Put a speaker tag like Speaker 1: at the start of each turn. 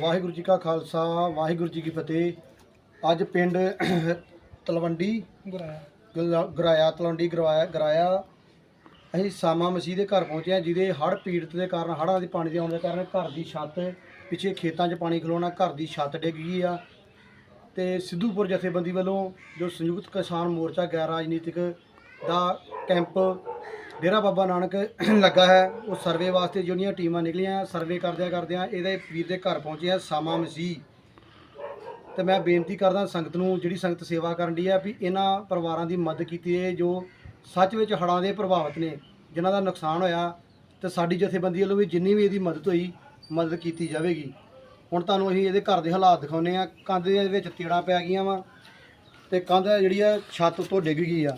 Speaker 1: ਵਾਹਿਗੁਰੂ ਜੀ ਕਾ ਖਾਲਸਾ ਵਾਹਿਗੁਰੂ ਜੀ ਕੀ ਫਤਿਹ। ਅੱਜ ਪਿੰਡ ਤਲਵੰਡੀ ਗਲ- ਗਰਾਇਆ ਤਲਵੰਡੀ ਗਰਾਇਆ ਗਰਾਇਆ। ਅਸੀਂ ਸਾਮਾ ਮਸੀਹ ਦੇ ਘਰ ਪਹੁੰਚੇ ਹਾਂ ਜਿਹਦੇ ਹੜ੍ਹ ਪੀੜਤ ਦੇ ਕਾਰਨ ਹੜ੍ਹਾਂ ਦੇ ਪਾਣੀ ਦੇ ਆਉਣ ਦੇ ਕਾਰਨ ਘਰ ਦੀ ਛੱਤ ਪਿੱਛੇ ਖੇਤਾਂ 'ਚ ਪਾਣੀ ਖਲੋਣਾ ਘਰ ਦੀ ਛੱਤ ਡਿੱਗ ਗਈ ਆ। ਤੇ ਸਿੱਧੂਪੁਰ ਜਥੇਬੰਦੀ ਵੱਲੋਂ ਜੋ ਸੰਯੁਕਤ ਕਿਸਾਨ ਮੋਰਚਾ ਗੈਰ ਰਾਜਨੀਤਿਕ ਦਾ ਕੈਂਪ ਡੇਰਾ ਬਾਬਾ ਨਾਨਕ ਲੱਗਾ ਹੈ। ਉਹ ਸਰਵੇ ਵਾਸਤੇ ਜਿਹੜੀਆਂ ਟੀਮਾਂ ਨਿਕਲੀਆਂ ਸਰਵੇ ਕਰਦਿਆਂ ਕਰਦਿਆਂ ਇਹਦੇ ਵੀਰ ਦੇ ਘਰ ਪਹੁੰਚੇ ਆ ਸਾਮਾ ਮਸੀਹ। ਤੇ ਮੈਂ ਬੇਨਤੀ ਕਰਦਾ ਸੰਗਤ ਨੂੰ, ਜਿਹੜੀ ਸੰਗਤ ਸੇਵਾ ਕਰਨ ਦੀ ਆ, ਵੀ ਇਹਨਾਂ ਪਰਿਵਾਰਾਂ ਦੀ ਮਦਦ ਕੀਤੀ ਹੈ ਜੋ ਸੱਚ ਵਿੱਚ ਹੜ੍ਹਾਂ ਦੇ ਪ੍ਰਭਾਵਿਤ ਨੇ, ਜਿਨ੍ਹਾਂ ਦਾ ਨੁਕਸਾਨ ਹੋਇਆ ਤੇ ਸਾਡੀ ਜਥੇਬੰਦੀ ਵੱਲੋਂ ਵੀ ਜਿੰਨੀ ਵੀ ਇਹਦੀ ਮਦਦ ਹੋਈ, ਮਦਦ ਕੀਤੀ ਜਾਵੇਗੀ। ਹੁਣ ਤੁਹਾਨੂੰ ਅਸੀਂ ਇਹਦੇ ਘਰ ਦੇ ਹਾਲਾਤ ਦਿਖਾਉਂਦੇ ਆ। ਕੰਧ ਦੇ ਵਿੱਚ ਤੇੜਾਂ ਪੈ ਗਈਆਂ ਵਾ ਤੇ ਕੰਧ ਜਿਹੜੀ ਆ ਛੱਤ ਉੱਤੋਂ ਡਿੱਗ ਗਈ ਆ।